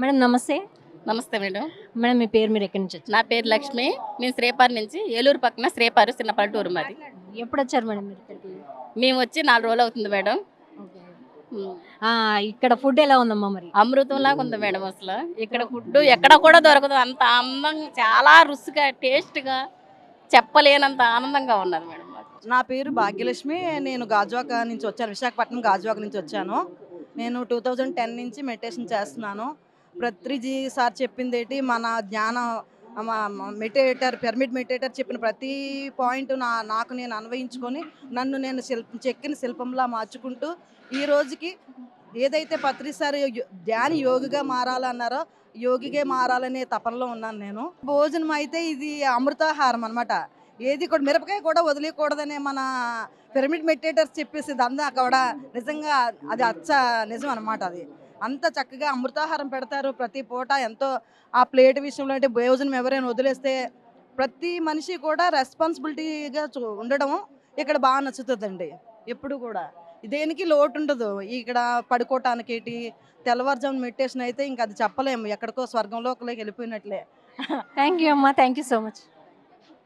Madam నమస్తే. నమస్తే madam. Madam మీ పేరు మీరు ఎక్కడి నుంచి వచ్చారు? నా పేరు లక్ష్మి. నేను శ్రీపారు నుంచి ఏలూరు పక్కన శ్రీపారు చిన్న పల్లెటూరు మాది. ఎప్పుడు వచ్చారు మేడం మీరు ఇక్కడికి? మేము వచ్చి నాలుగు రోజులు అవుతుంది మేడం. ఆ, ఇక్కడ ఫుడ్ ఎలా ఉందమ్మా మరి? అమృతంలాగా ఉంది మేడం అసలు. ఇక్కడ ఫుడ్ ఎక్కడ కూడా దొరకదు. అంత అందంగా చాలా రుచిగా టేస్ట్గా చెప్పలేనంత ఆనందంగా ఉన్నది మేడం మాకు. నా పేరు భాగ్యలక్ష్మి. నేను గాజువాక నుంచి వచ్చాను. విశాఖపట్నం గాజువాక నుంచి వచ్చాను. నేను టూ థౌజండ్ టెన్ నుంచి మెడిటేషన్ చేస్తున్నాను. ప్రత్రిజీ సార్ చెప్పింది ఏంటి మన జ్ఞాన మెడిటేటర్ పెర్మిట్ మెడిటేటర్ చెప్పిన ప్రతి పాయింట్ నా నాకు నేను అన్వయించుకొని నన్ను నేను శిల్ప చెక్కిన శిల్పంలా మార్చుకుంటూ ఈ రోజుకి ఏదైతే పత్రి సార్ యో- ధ్యాన యోగిగా మారాలన్నారో యోగిగా మారాలనే తపనలో ఉన్నాను నేను. భోజనం అయితే ఇది అమృతాహారం అనమాట ఏది కూడా మిరపకాయ కూడా వదిలేయకూడదనే మన పిరమిడ్ మెడిటేటర్స్ చెప్పేసి దందా కూడా నిజంగా అది అచ్చ నిజం అనమాట అది. అంత చక్కగా అమృతాహారం పెడతారు. ప్రతి పూట ఎంతో ఆ ప్లేట్ విషయంలో అంటే భోజనం ఎవరైనా వదిలేస్తే ప్రతి మనిషి కూడా రెస్పాన్సిబిలిటీగా చూ- ఉండడం ఇక్కడ బాగా నచ్చుతుందండి. ఎప్పుడు కూడా. దేనికి లోటు ఉండదు. ఇక్కడ పడుకోవటానికి తెల్లవారుజామున మెడిటేషన్ అయితే ఇంకా అది చెప్పలేము. ఎక్కడికో స్వర్గంలోకి వెళ్ళిపోయినట్లే. థ్యాంక్ యూ అమ్మా. Thank you so much